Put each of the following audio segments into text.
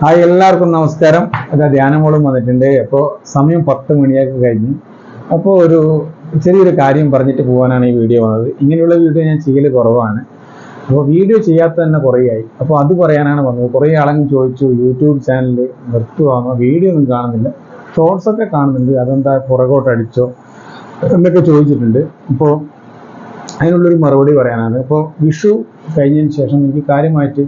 Hi എല്ലാവർക്കും നമസ്കാരം. അതാ ധ്യാനമോളും വന്നിട്ടുണ്ട്. അപ്പോൾ സമയം പത്ത് മണിയൊക്കെ കഴിഞ്ഞു. അപ്പോൾ ഒരു ചെറിയൊരു കാര്യം പറഞ്ഞിട്ട് പോകാനാണ് ഈ വീഡിയോ വന്നത്. ഇങ്ങനെയുള്ള വീഡിയോ ഞാൻ ചെയ്യൽ കുറവാണ്. അപ്പോൾ വീഡിയോ ചെയ്യാത്ത തന്നെ കുറേയായി. അപ്പോൾ അത് പറയാനാണ് വന്നത്. കുറേ ആളെങ്കിൽ ചോദിച്ചു യൂട്യൂബ് ചാനൽ നിർത്തുവാണോ വീഡിയോ ഒന്നും കാണുന്നില്ല. ഷോർട്സ് ഒക്കെ കാണുന്നുണ്ട്. അതെന്താ പുറകോട്ട് അടിച്ചോ എന്നൊക്കെ ചോദിച്ചിട്ടുണ്ട്. അപ്പോൾ അതിനുള്ളൊരു മറുപടി പറയാനാണ്. അപ്പോൾ വിഷു കഴിഞ്ഞതിന് ശേഷം എനിക്ക് കാര്യമായിട്ട്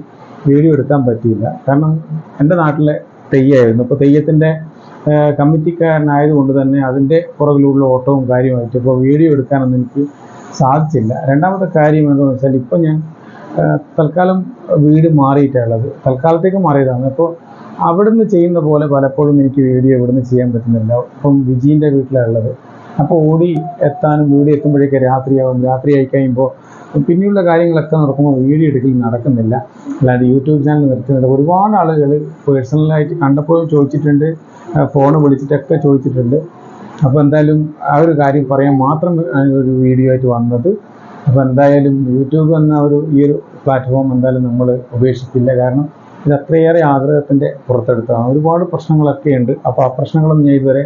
വീഡിയോ എടുക്കാൻ പറ്റിയില്ല. കാരണം എന്റെ നാട്ടിലെ തെയ്യമായിരുന്നു അപ്പോൾ തെയ്യത്തിന്റെ കമ്മിറ്റിക്കാരനായതുകൊണ്ട് തന്നെ അതിന്റെ പുറകിലുള്ള ഓട്ടവും കാര്യമായിട്ട് ഇപ്പോൾ വീഡിയോ എടുക്കാനൊന്നും എനിക്ക് സാധിച്ചില്ല. രണ്ടാമത്തെ കാര്യം എന്താണെന്ന് വെച്ചാൽ ഇപ്പം ഞാൻ തൽക്കാലം വീട് മാറിയിട്ടുള്ളത് തൽക്കാലത്തേക്ക് മാറിയതാണ്. അപ്പോൾ അവിടുന്ന് ചെയ്യുന്ന പോലെ പലപ്പോഴും എനിക്ക് വീഡിയോ ഇവിടുന്ന് ചെയ്യാൻ പറ്റുന്നില്ല. ഇപ്പം വിജീന്റെ വീട്ടിലുള്ളത് അപ്പോൾ ഓടി എത്താനും വീട് എത്തുമ്പോഴേക്ക് രാത്രിയാവും. രാത്രി ആയി കഴിയുമ്പോൾ പിന്നെയുള്ള കാര്യങ്ങളൊക്കെ നടക്കുമ്പോൾ വീഡിയോ എടുക്കൽ നടക്കുന്നില്ല. അല്ലാതെ യൂട്യൂബ് ചാനൽ നിർത്തുന്നില്ല. ഒരുപാട് ആളുകൾ പേഴ്സണലായിട്ട് കണ്ടപ്പോഴും ചോദിച്ചിട്ടുണ്ട് ഫോൺ വിളിച്ചിട്ടൊക്കെ ചോദിച്ചിട്ടുണ്ട്. അപ്പോൾ എന്തായാലും ആ ഒരു കാര്യം പറയാൻ മാത്രം ഒരു വീഡിയോ ആയിട്ട് വന്നത്. അപ്പോൾ എന്തായാലും യൂട്യൂബ് എന്ന ഒരു ഈ ഒരു പ്ലാറ്റ്ഫോം എന്തായാലും നമ്മൾ ഉപേക്ഷിക്കില്ല കാരണം ഇത് അത്രയേറെ ആഗ്രഹത്തിന്റെ പുറത്തെടുത്തതാണ് ഒരുപാട് പ്രശ്നങ്ങളൊക്കെ ഉണ്ട്. അപ്പോൾ ആ പ്രശ്നങ്ങളൊന്നും ഞാൻ ഇതുവരെ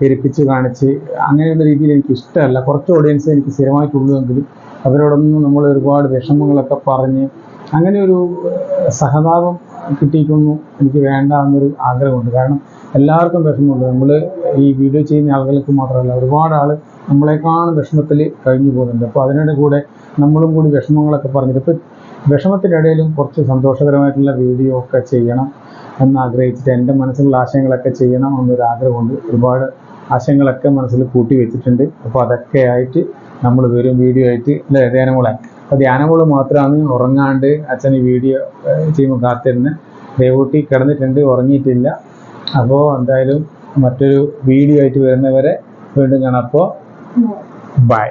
പെരുപ്പിച്ച് കാണിച്ച് അങ്ങനെയുള്ള രീതിയിൽ എനിക്ക് ഇഷ്ടമല്ല. കുറച്ച് ഓഡിയൻസ് എനിക്ക് സ്ഥിരമായിട്ടുള്ളൂവെങ്കിലും അവരോടൊന്നും നമ്മൾ ഒരുപാട് വിഷമങ്ങളൊക്കെ പറഞ്ഞ് അങ്ങനെ ഒരു സഹതാപം കിട്ടിയിട്ടൊന്നും എനിക്ക് വേണ്ട എന്നൊരു ആഗ്രഹമുണ്ട്. കാരണം എല്ലാവർക്കും വിഷമമുണ്ട്. നമ്മൾ ഈ വീഡിയോ ചെയ്യുന്ന ആളുകൾക്ക് മാത്രമല്ല ഒരുപാട് ആൾ നമ്മളെക്കാളും വിഷമത്തിൽ കഴിഞ്ഞു പോകുന്നുണ്ട് അപ്പോൾ അതിനിടെ കൂടെ നമ്മളും കൂടി വിഷമങ്ങളൊക്കെ പറഞ്ഞിട്ട് ഇപ്പോൾ വിഷമത്തിനിടയിലും കുറച്ച് സന്തോഷകരമായിട്ടുള്ള വീഡിയോ ഒക്കെ ചെയ്യണം എന്ന് ആഗ്രഹിച്ചിട്ട് എന്റെ മനസ്സിലുള്ള ആശയങ്ങളൊക്കെ ചെയ്യണം എന്നൊരു ആഗ്രഹമുണ്ട്. ഒരുപാട് ആശയങ്ങളൊക്കെ മനസ്സിൽ കൂട്ടി വെച്ചിട്ടുണ്ട്. അപ്പോൾ അതൊക്കെ ആയിട്ട് നമ്മൾ വരും വീഡിയോ ആയിട്ട് അല്ലേ ധ്യാനമോളെ? അപ്പോൾ ധ്യാനമോൾ മാത്രമാണ് ഉറങ്ങാണ്ട് അച്ഛൻ ഈ വീഡിയോ ചെയ്യുമ്പോൾ കാത്തിരുന്ന്. ദേവൂട്ടി കിടന്നിട്ടുണ്ട് ഉറങ്ങിയിട്ടില്ല. അപ്പോൾ എന്തായാലും മറ്റൊരു വീഡിയോ ആയിട്ട് വരുന്നവരെ വീണ്ടും കാണാം. അപ്പോൾ ബൈ.